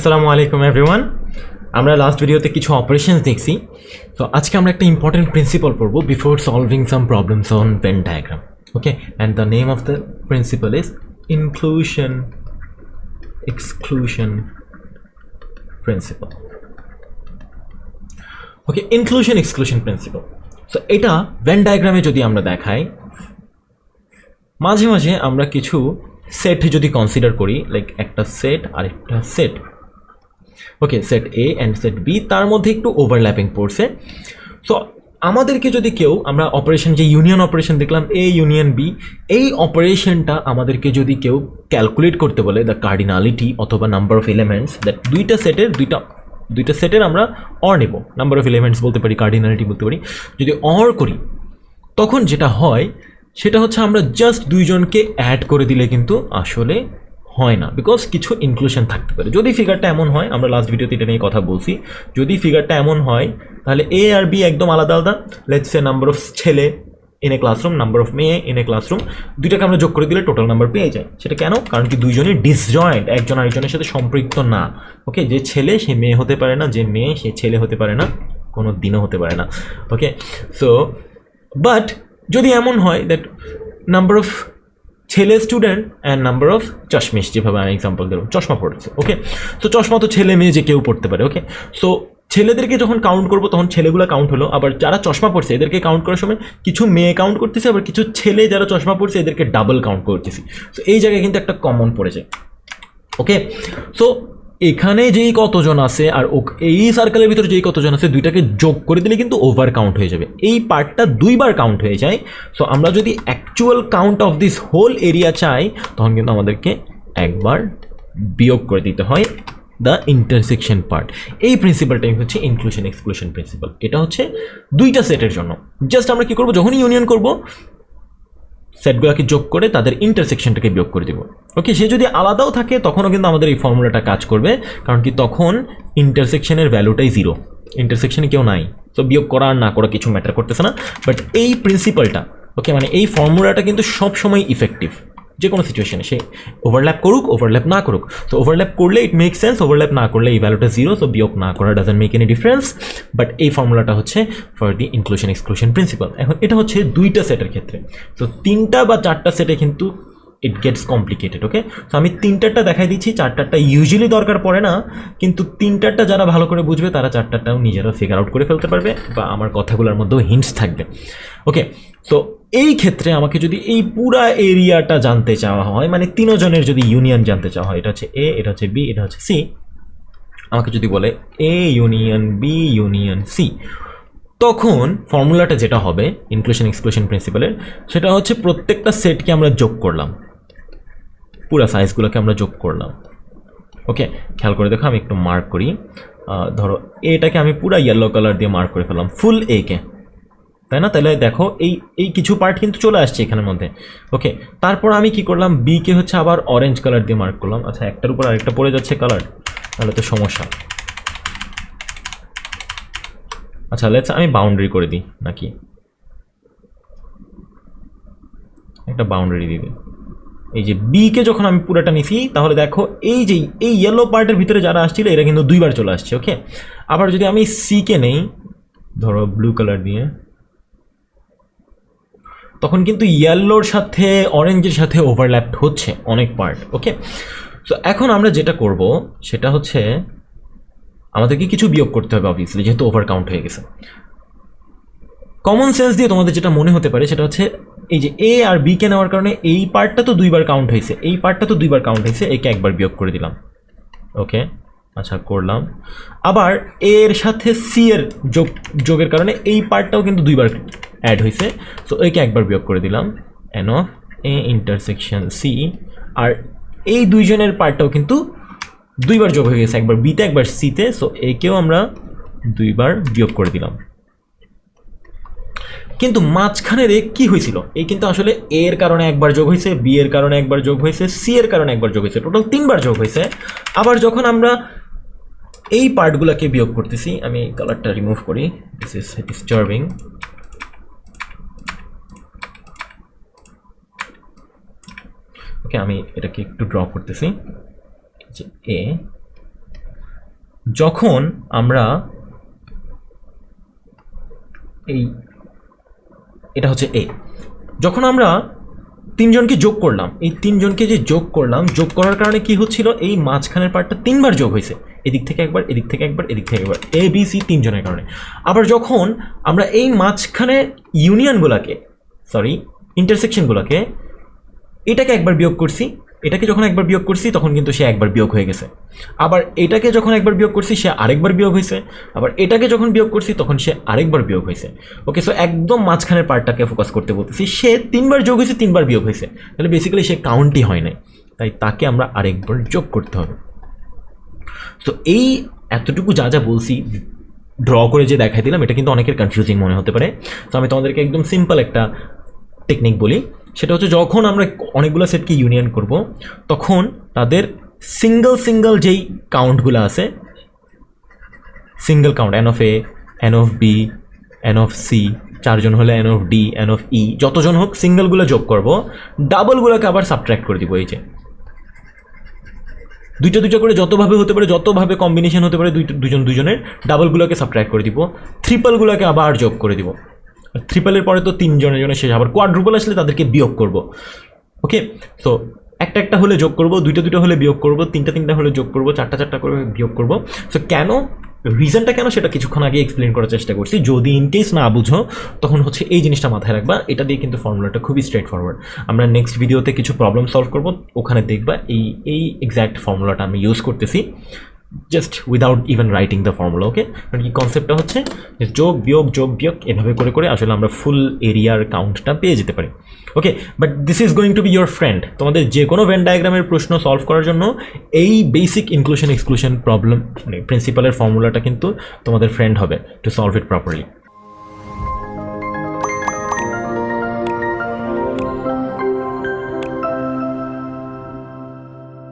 আসসালামু আলাইকুম এভরিওয়ান আমরা লাস্ট ভিডিওতে কিছু অপারেশনস দেখছি। তো আজকে আমরা একটা ইম্পর্টেন্ট প্রিন্সিপাল পড়ব before solving some problems on Venn diagram okay and the name of the principle is inclusion exclusion principle okay inclusion exclusion principle so এটা ভেন ডায়াগ্রামে যদি আমরা দেখাই, মাঝে মাঝে আমরা কিছু সেট যদি কনসিডার করি লাইক একটা সেট আর একটা set okay set A and set B তার মধ্যে একটু ওভারল্যাপিং পড়ছে। সো আমাদেরকে যদি কেউ, আমরা অপারেশন যে ইউনিয়ন অপারেশন দেখলাম এ ইউনিয়ন বি এই অপারেশনটা আমাদেরকে যদি কেউ ক্যালকুলেট করতে বলে দ্য কার্ডিনালিটি অথবা নাম্বার অফ এলিমেন্টস দ্যাট দুইটা সেটের দুইটা দুইটা সেটের আমরা অর নেব। নাম্বার অফ এলিমেন্টস বলতে পারি কার্ডিনালিটি বলতে পারি। যদি অর করি, তখন যেটা হয়, সেটা হচ্ছে আমরা জাস্ট দুইজনকে অ্যাড করে দিলে কিন্তু আসলে হয় না বিকজ কিছু ইনক্লুশন থাকতে পারে। যদি ফিগারটা এমন হয়, আমরা লাস্ট ভিডিওতে এটা নিয়ে কথা বলছি, যদি ফিগারটা এমন হয়, তাহলে এ আর বি একদম আলাদা আলাদা। লেটস এ নাম্বার অফ ছেলে in a classroom number of মেয়ে ইন এ ক্লাসরুম দুইটাকে আমরা যোগ করে দিলে টোটাল নাম্বার পেয়ে যাই সেটা কেন? কারণ কি দুইজনই ডিসজয়েন্ট একজন আরেকজনের সাথে সম্পৃক্ত না। ওকে যে ছেলে, সে মেয়ে হতে পারে না, যে মেয়ে, সে ছেলে হতে পারে না, কোনো দিনও হতে পারে না। ওকে সো বাট যদি এমন হয় দ্যাট নাম্বার অফ ছেলে স্টুডেন্ট অ্যান্ড নাম্বার অফ চশমিশ, যেভাবে আমি এক্সাম্পল দেবো চশমা পড়েছে ওকে তো চশমা তো ছেলে মেয়ে যে কেউ পড়তে পারে ওকে সো ছেলেদেরকে যখন কাউন্ট করব, তখন ছেলেগুলো কাউন্ট হলো, আবার যারা চশমা পড়ছে, এদেরকে কাউন্ট করার সময় কিছু মেয়ে কাউন্ট করতেছে, আবার কিছু ছেলে যারা চশমা পড়ছে, এদেরকে ডাবল কাউন্ট করতেছি। তো এই জায়গায় কিন্তু একটা কমন পড়েছে ওকে সো এখানে যেই কতজন আছে আর এই সার্কেলের ভিতরে যেই কতজন আছে দুইটাকে যোগ করে দিলে কিন্তু ওভার কাউন্ট হয়ে যাবে। এই পার্টটা দুইবার কাউন্ট হয়ে যায়। সো আমরা যদি actual count of this whole area চাই, তখন কিন্তু আমাদেরকে একবার বিয়োগ করে দিতে হয় দ্য ইন্টারসেকশন পার্ট এই প্রিন্সিপালটাই হচ্ছে ইনক্লুশন এক্সক্লুশন প্রিন্সিপাল এটা হচ্ছে দুইটা সেটের জন্য। জাস্ট আমরা কী করব? যখনই ইউনিয়ন করব সেটগুলোকে যোগ করে তাদের ইন্টারসেকশনটাকে বিয়োগ করে দেবো। ওকে সে যদি আলাদাও থাকে, তখনও কিন্তু আমাদের এই ফর্মুলাটা কাজ করবে, কারণ কি তখন ইন্টারসেকশনের ভ্যালুটাই জিরো ইন্টারসেকশনে কেউ নাই। তো বিয়োগ করা আর না করা কিছু ম্যাটার করতেছে না। বাট এই প্রিন্সিপালটা ওকে মানে এই ফর্মুলাটা কিন্তু সবসময় ইফেক্টিভ যে কোনো সিচুয়েশনে সে ওভারল্যাপ করুক ওভারল্যাপ না করুক। তো ওভারল্যাপ করলে ইট মেক সেন্স ওভারল্যাপ না করলে এই ভ্যালুটা জিরো সো বিয়োগ না করা doesn't make any difference but এই ফর্মুলাটা হচ্ছে for the inclusion exclusion principle এখন এটা হচ্ছে দুইটা সেটের ক্ষেত্রে। তো তিনটা বা চারটা সেটে কিন্তু ইট গেটস কমপ্লিকেটেড ওকে তো আমি তিনটারটা দেখাই দিচ্ছি, চারটারটা ইউজুয়ালি দরকার পড়ে না, কিন্তু তিনটারটা যারা ভালো করে বুঝবে, তারা চারটারটাও নিজেরা ফিগার আউট করে ফেলতে পারবে বা আমার কথাগুলোর মধ্যেও হিন্টস থাকবে ওকে তো এই ক্ষেত্রে আমাকে যদি এই পুরা এরিয়াটা জানতে চাওয়া হয় মানে তিনজনের যদি ইউনিয়ন জানতে চাওয়া হয়, এটা হচ্ছে এ এটা হচ্ছে বি এটা হচ্ছে সি আমাকে যদি বলে A union B union C তখন ফর্মুলাটা যেটা হবে ইনক্লুশন এক্সক্লুশন প্রিন্সিপালের সেটা হচ্ছে প্রত্যেকটা সেটকে আমরা যোগ করলাম। পুরো সাইজগুলোকে আমরা যোগ করলাম। ওকে খেয়াল করে দেখো আমি একটু মার্ক করি। ধরো এটাকে আমি পুরো ইয়েলো কালার দিয়ে মার্ক করে ফেললাম ফুল একে তাই না? তাহলে দেখো এই এই কিছু পার্ট কিন্তু চলে আসছে এখানের মধ্যে। ওকে তারপর আমি কি করলাম? বি কে হচ্ছে আবার অরেঞ্জ কালার দিয়ে মার্ক করলাম। আচ্ছা একটার উপর আরেকটা পড়ে যাচ্ছে কালার তাহলে তো সমস্যা। আচ্ছা লেটস আমি বাউন্ডারি করে দিই নাকি? একটা বাউন্ডারি দিয়ে দিই। এই যে বি কে যখন আমি পুরোটা নিছি, তাহলে দেখো এই যে, এই ইয়েলো পার্টের ভিতরে যারা আসছিল, এরা কিন্তু দুইবার চলে আসছে ওকে আবার যদি আমি সি কে নেই, ধরো ব্লু কালার দিয়ে, তখন কিন্তু ইয়েলোর সাথে অরেঞ্জের সাথে ওভারল্যাপ হচ্ছে অনেক পার্ট ওকে তো এখন আমরা যেটা করব, সেটা হচ্ছে আমাদেরকে কিছু বিয়োগ করতে হবে অবভিয়াসলি যেহেতু ওভার কাউন্ট হয়ে গেছে। কমন সেন্স দিয়ে তোমাদের যেটা মনে হতে পারে, সেটা হচ্ছে এই যে এ আর বি কে নেওয়ার কারণে এই পার্টটা তো দুইবার কাউন্ট হয়েছে। এই পার্টটা তো দুইবার কাউন্ট হয়েছে একে একবার বিয়োগ করে দিলাম। ওকে আচ্ছা করলাম। আবার এর সাথে সি এর যোগ, যোগের কারণে এই পার্টটাও কিন্তু দুইবার অ্যাড হয়েছে। সো একে একবার বিয়োগ করে দিলাম। N of A intersection C আর এই দুইজনের পার্টটাও কিন্তু দুইবার যোগ হয়ে গেছে। একবার বিতে একবার সিতে সো একেও আমরা দুইবার বিয়োগ করে দিলাম। কিন্তু মাঝখানের এ কি হয়েছিল? এই কিন্তু আসলে এ এর কারণে একবার যোগ হয়েছে বি এর কারণে একবার যোগ হয়েছে সি এর কারণে একবার যোগ হয়েছে। টোটাল তিনবার যোগ হয়েছে। আবার যখন আমরা এই পার্টগুলোকে বিয়োগ করতেছি, আমি কালারটা রিমুভ করি। দিস ইজ ডিস্টার্বিং ওকে আমি এটাকে একটু ড্র করতেছি। যে এ যখন আমরা এই এটা হচ্ছে এ যখন আমরা তিনজনকে যোগ করলাম, এই তিনজনকে যে যোগ করলাম, যোগ করার কারণে কি হচ্ছিল? এই মাঝখানের পার্টটা তিনবার যোগ হয়েছে। এদিক থেকে একবার, এদিক থেকে একবার, এদিক থেকে একবার। এ বি সি তিনজনের কারণে। আবার যখন আমরা এই মাঝখানে ইউনিয়নগুলোকে সরি ইন্টারসেকশনগুলোকে এটাকে একবার বিয়োগ করছি এটাকে যখন একবার বিয়োগ করছি, তখন কিন্তু সে একবার বিয়োগ হয়ে গেছে। আবার এটাকে যখন একবার বিয়োগ করছি, সে আরেকবার বিয়োগ হয়েছে। আবার এটাকে যখন বিয়োগ করছি, তখন সে আরেকবার বিয়োগ হয়েছে। ওকে সো একদম মাঝখানের পার্টটাকে ফোকাস করতে বলতেছি। সে তিনবার যোগ হয়েছে, তিনবার বিয়োগ হয়েছে। তাহলে বেসিক্যালি সে কাউন্টই হয় নাই। তাই তাকে আমরা আরেকবার যোগ করতে হবে। তো এই এতটুকু যা যা বলছি ড্র করে যে দেখাই দিলাম, এটা কিন্তু অনেকের কনফিউজিং মনে হতে পারে। তো আমি তোমাদেরকে একদম সিম্পল একটা টেকনিক বলি। সেটা হচ্ছে যখন আমরা অনেকগুলো সেটকে ইউনিয়ন করব, তখন তাদের সিঙ্গেল সিঙ্গেল যেই কাউন্টগুলো আছে single count N of A N of B N of C চারজন হলে N of D N of E যতজন হোক সিঙ্গেলগুলো যোগ করব ডাবলগুলোকে আবার সাবট্র্যাক্ট করে দিব এই যে। দুইটা দুইটা করে যতভাবে হতে পারে, যতভাবে কম্বিনেশন হতে পারে দুজন দুজনের ডাবলগুলোকে সাবট্র্যাক্ট করে দিব ট্রিপলগুলোকে আবার যোগ করে দিব। ট্রিপলের পরে তো তিনজনের জন্য শেষ আবার কোয়াড্রুপল আসলে তাদেরকে বিয়োগ করব। ওকে তো একটা একটা হলে যোগ করব, দুইটা দুইটা হলে বিয়োগ করব, তিনটা তিনটা হলে যোগ করব, চারটা চারটা করে বিয়োগ করব। সো কেন? রিজনটা কেন সেটা কিছুক্ষণ আগে এক্সপ্লেন করার চেষ্টা করছি। যদি ইন কেস না বুঝো, তখন হচ্ছে এই জিনিসটা মাথায় রাখবা। এটা দিয়ে কিন্তু ফর্মুলাটা খুবই স্ট্রেট ফরওয়ার্ড আমরা নেক্সট ভিডিওতে কিছু প্রবলেম সলভ করব। ওখানে দেখবা এই এই এক্স্যাক্ট ফর্মুলাটা আমি ইউজ করতেছি। Just without even writing the formula okay কারণ কি কনসেপ্টটা হচ্ছে যে যোগ, বিয়োগ যোগ, বিয়োগ এভাবে করে করে আসলে আমরা ফুল এরিয়ার কাউন্টটা পেয়ে যেতে পারি okay but this is going to be your friend তোমাদের যে কোনো ভ্যান ডায়াগ্রামের প্রশ্ন সলভ করার জন্য এই বেসিক ইনক্লুশন এক্সক্লুশন প্রবলেম মানে প্রিন্সিপালের ফর্মুলাটা কিন্তু তোমাদের ফ্রেন্ড হবে টু সলভ ইট প্রপারলি